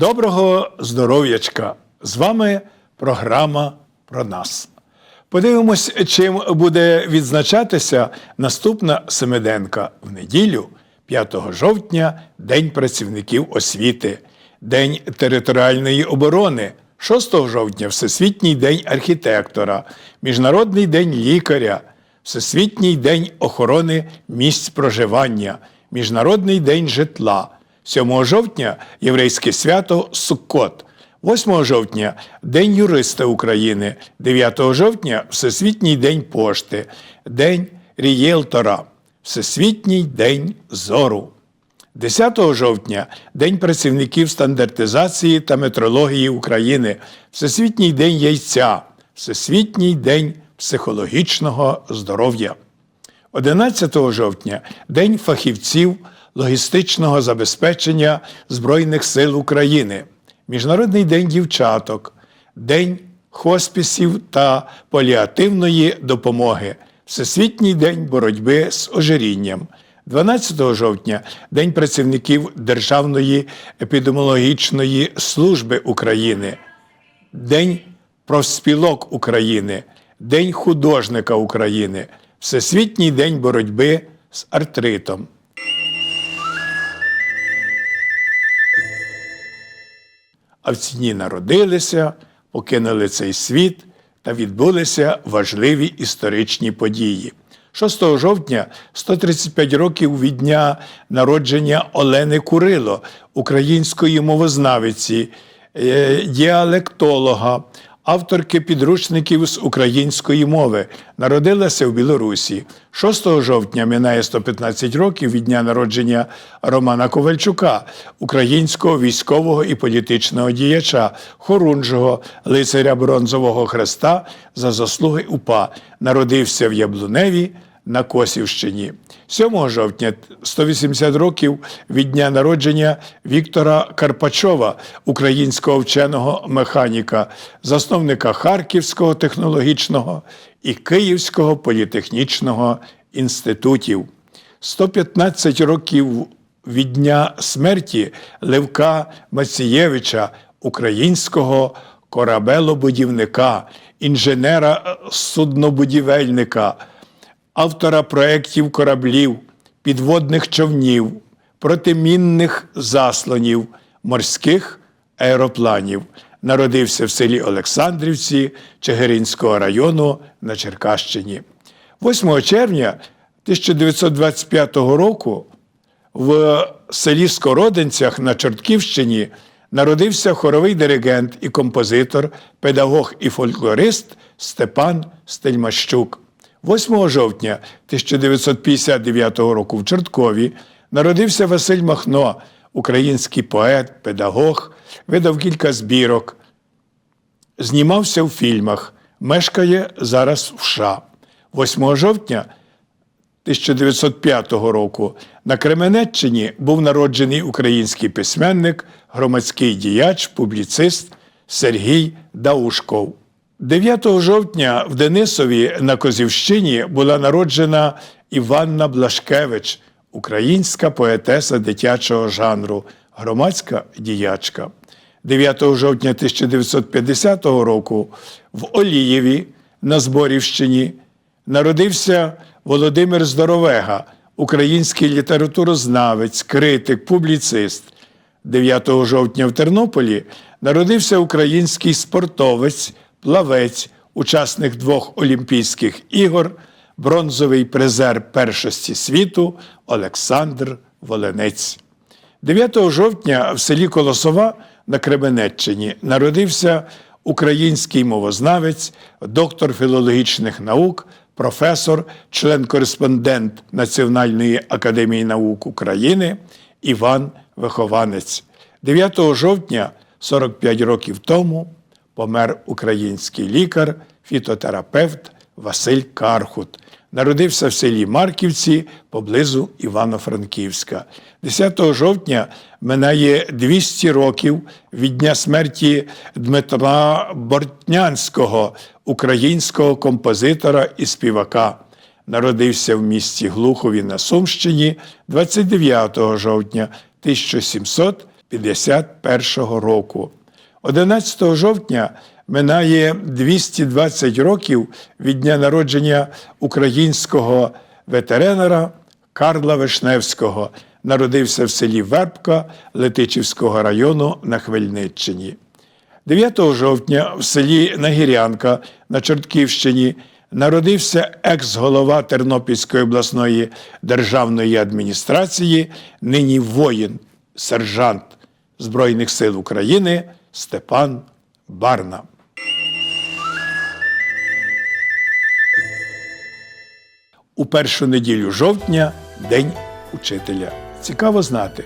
Доброго здоров'ячка! З вами програма про нас. Подивимось, чим буде відзначатися наступна семиденка в неділю, 5 жовтня, День працівників освіти, День територіальної оборони, 6 жовтня Всесвітній день архітектора, Міжнародний день лікаря, Всесвітній день охорони місць проживання, Міжнародний день житла. 7 жовтня єврейське свято Суккот. 8 жовтня День юриста України, 9 жовтня Всесвітній день пошти, День рієлтора, Всесвітній день зору. 10 жовтня День працівників стандартизації та метрології України, Всесвітній день яйця, Всесвітній день психологічного здоров'я. 11 жовтня День фахівців логістичного забезпечення Збройних сил України, Міжнародний день дівчаток, День хоспісів та паліативної допомоги, Всесвітній день боротьби з ожирінням. 12 жовтня День працівників Державної епідеміологічної служби України, День профспілок України, День художника України, Всесвітній день боротьби з артритом. А в ціні народилися, покинули цей світ та відбулися важливі історичні події. 6 жовтня 135 років від дня народження Олени Курило, української мовознавиці, е, діалектолога, авторки підручників з української мови, народилася в Білорусі. 6 жовтня минає 115 років від дня народження Романа Ковальчука, українського військового і політичного діяча, хорунжого, лицаря Бронзового Хреста за заслуги УПА. Народився в Яблуневі на Косівщині. 7 жовтня 180 років від дня народження Віктора Карпачова, українського вченого механіка, засновника Харківського технологічного і Київського політехнічного інститутів. 115 років від дня смерті Левка Мацієвича, українського корабелобудівника, інженера-суднобудівельника, автора проєктів кораблів, підводних човнів, протимінних заслонів, морських аеропланів. Народився в селі Олександрівці Чигиринського району на Черкащині. 8 червня 1925 року в селі Скородинцях на Чортківщині народився хоровий диригент і композитор, педагог і фольклорист Степан Стельмащук. 8 жовтня 1959 року в Чорткові народився Василь Махно, український поет, педагог, видав кілька збірок, знімався в фільмах, мешкає зараз в США. 8 жовтня 1905 року на Кременеччині був народжений український письменник, громадський діяч, публіцист Сергій Даушков. 9 жовтня в Денисові на Козівщині була народжена Іванна Блашкевич, українська поетеса дитячого жанру, громадська діячка. 9 жовтня 1950 року в Олієві на Зборівщині народився Володимир Здоровега, український літературознавець, критик, публіцист. 9 жовтня в Тернополі народився український спортовець, плавець, учасник двох Олімпійських ігор, бронзовий призер першості світу Олександр Воленець. 9 жовтня в селі Колосова на Кременеччині народився український мовознавець, доктор філологічних наук, професор, член-кореспондент Національної академії наук України Іван Вихованець. 9 жовтня 45 років тому помер український лікар, фітотерапевт Василь Кархут. Народився в селі Марківці поблизу Івано-Франківська. 10 жовтня минає 200 років від дня смерті Дмитра Бортнянського, українського композитора і співака. Народився в місті Глухові на Сумщині 29 жовтня 1700 1951 року. 11 жовтня минає 220 років від дня народження українського ветеринара Карла Вишневського. Народився в селі Вербка Летичівського району на Хмельниччині. 9 жовтня в селі Нагірянка на Чортківщині народився екс-голова Тернопільської обласної державної адміністрації, нині воїн, сержант Збройних сил України Степан Барна. У першу неділю жовтня День учителя. Цікаво знати.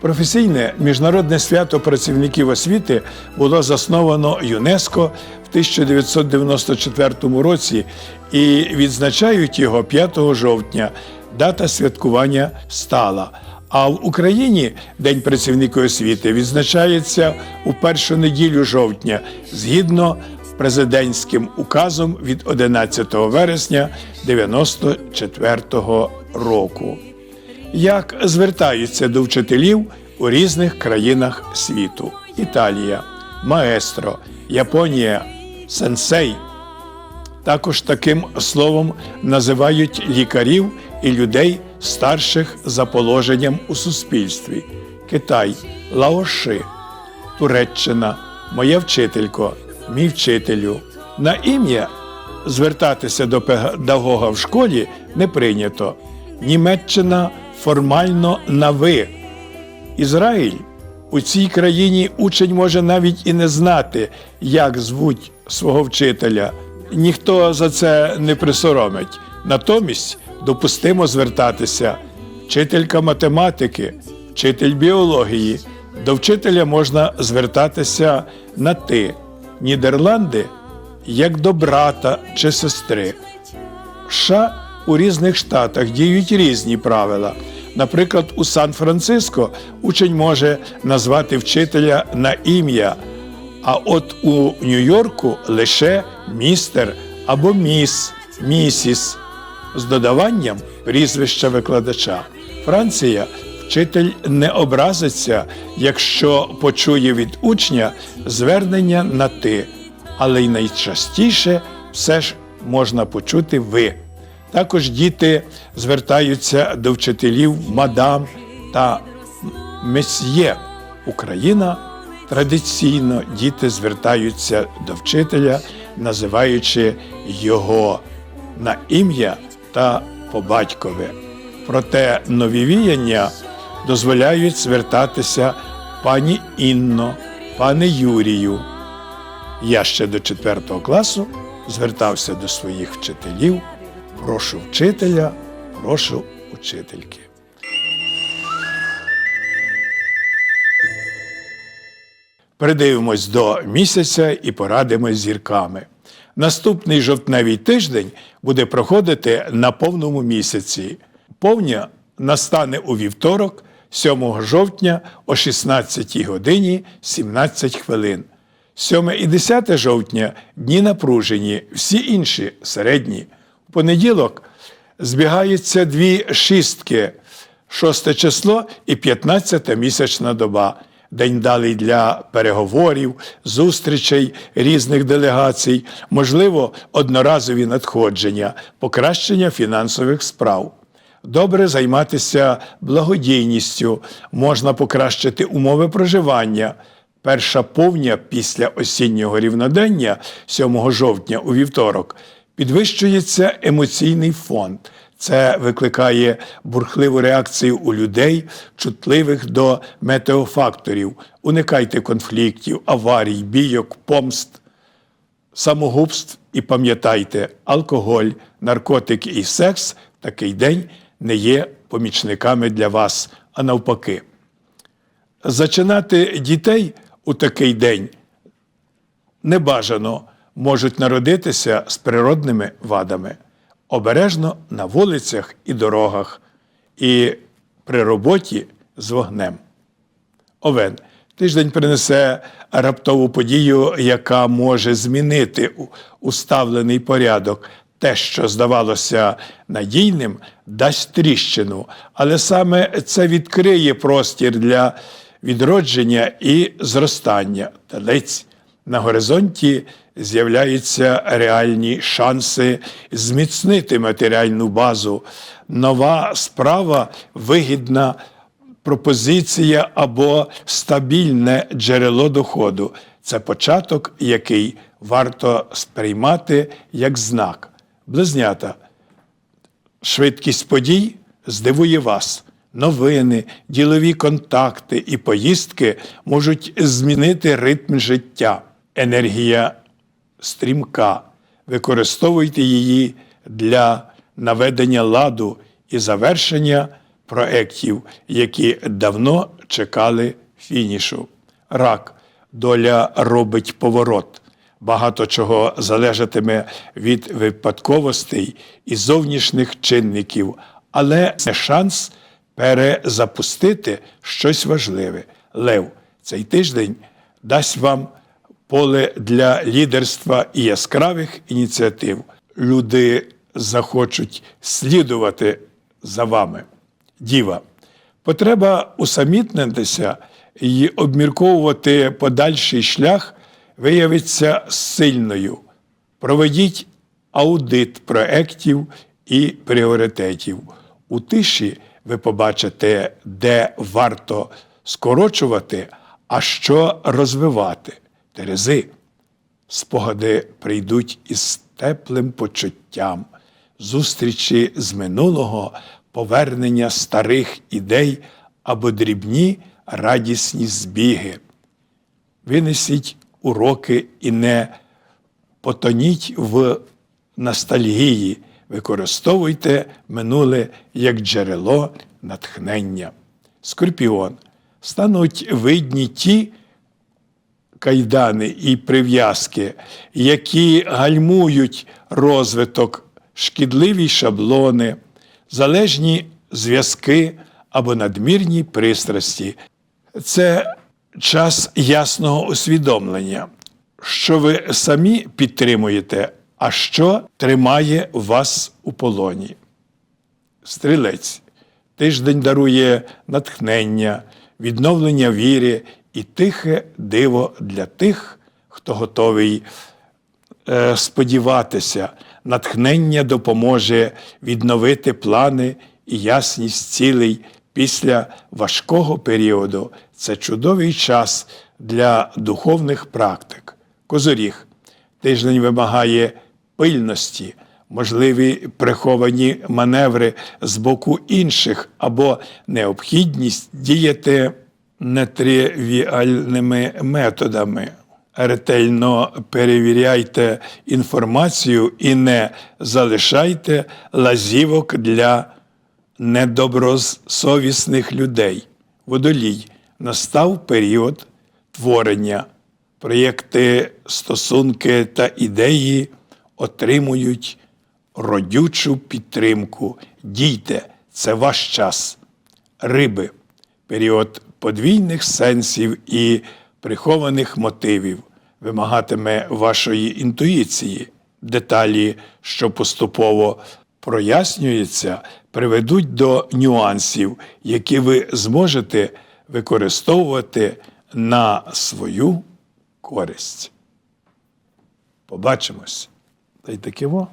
Професійне міжнародне свято працівників освіти було засновано ЮНЕСКО в 1994 році і відзначають його 5 жовтня. Дата святкування стала. А в Україні День працівників освіти відзначається у першу неділю жовтня згідно президентським указом від 11 вересня 1994 року як звертаються до вчителів у різних країнах світу: Італія, маестро, Японія, сенсей. Також таким словом називають лікарів і людей старших за положенням у суспільстві: Китай, Лаоши, Туреччина, моя вчителько, мій вчителю. На ім'я звертатися до педагога в школі не прийнято. Німеччина формально на ви. Ізраїль у цій країні учень може навіть і не знати, як звуть свого вчителя. Ніхто за це не присоромить. Натомість допустимо звертатися вчителька математики, вчитель біології. До вчителя можна звертатися на ти. Нідерланди як до брата чи сестри. США у різних штатах діють різні правила. Наприклад, у Сан-Франциско учень може назвати вчителя на ім'я, а от у Нью-Йорку лише містер або міс, місіс з додаванням прізвища викладача. Франція вчитель не образиться, якщо почує від учня звернення на ти, але й найчастіше все ж можна почути ви. Також діти звертаються до вчителів мадам та месьє. Україна традиційно діти звертаються до вчителя, називаючи його на ім'я та по батькові. Проте нові віяння дозволяють звертатися пані Інно, пане Юрію. Я ще до 4 класу звертався до своїх вчителів. Прошу вчителя, прошу учительки. Передивимось до місяця і порадимось зірками. Наступний жовтневий тиждень буде проходити на повному місяці. Повня настане у вівторок, 7 жовтня о 16 годині 17 хвилин. 7 і 10 жовтня дні напружені, всі інші середні. У понеділок збігаються дві шістки, шосте число і 15 місячна доба. День далий для переговорів, зустрічей різних делегацій, можливо, одноразові надходження, покращення фінансових справ. Добре займатися благодійністю, можна покращити умови проживання. Перша повня після осіннього рівнодення, 7 жовтня у вівторок, підвищується емоційний фонд. Це викликає бурхливу реакцію у людей, чутливих до метеофакторів. Уникайте конфліктів, аварій, бійок, помст, самогубств і пам'ятайте, алкоголь, наркотики і секс в такий день не є помічниками для вас, а навпаки. Зачинати дітей у такий день небажано можуть народитися з природними вадами обережно на вулицях і дорогах, і при роботі з вогнем. Овен. Тиждень принесе раптову подію, яка може змінити уставлений порядок. Те, що здавалося надійним, дасть тріщину, але саме це відкриє простір для відродження і зростання телець. На горизонті з'являються реальні шанси зміцнити матеріальну базу. Нова справа вигідна пропозиція або стабільне джерело доходу. Це початок, який варто сприймати як знак. Близнята. Швидкість подій здивує вас. Новини, ділові контакти і поїздки можуть змінити ритм життя. Енергія стрімка. Використовуйте її для наведення ладу і завершення проєктів, які давно чекали фінішу. Рак. Доля робить поворот. Багато чого залежатиме від випадковостей і зовнішніх чинників, але це шанс перезапустити щось важливе. Лев, цей тиждень дасть вам поле для лідерства і яскравих ініціатив. Люди захочуть слідувати за вами. Діва. Потреба усамітнитися і обмірковувати подальший шлях виявиться сильною. Проведіть аудит проєктів і пріоритетів. У тиші ви побачите, де варто скорочувати, а що розвивати. Терези. Спогади прийдуть із теплим почуттям, зустрічі з минулого, повернення старих ідей або дрібні радісні збіги. Винесіть уроки і не потоніть в ностальгії, використовуйте минуле як джерело натхнення. Скорпіон. Стануть видні ті, кайдани і прив'язки, які гальмують розвиток, шкідливі шаблони, залежні зв'язки або надмірні пристрасті. Це час ясного усвідомлення, що ви самі підтримуєте, а що тримає вас у полоні. Стрілець. Тиждень дарує натхнення, відновлення віри і тихе диво для тих, хто готовий е, сподіватися. Натхнення допоможе відновити плани і ясність цілей після важкого періоду. Це чудовий час для духовних практик. Козоріг. Тиждень вимагає пильності, можливі приховані маневри з боку інших або необхідність діяти нетривіальними методами. Ретельно перевіряйте інформацію і не залишайте лазівок для недобросовісних людей. Водолій настав період творення. Проєкти, стосунки та ідеї отримують родючу підтримку. Дійте, це ваш час. Риби період подвійних сенсів і прихованих мотивів вимагатиме вашої інтуїції. Деталі, що поступово прояснюються, приведуть до нюансів, які ви зможете використовувати на свою користь. Побачимось. Та й таке во.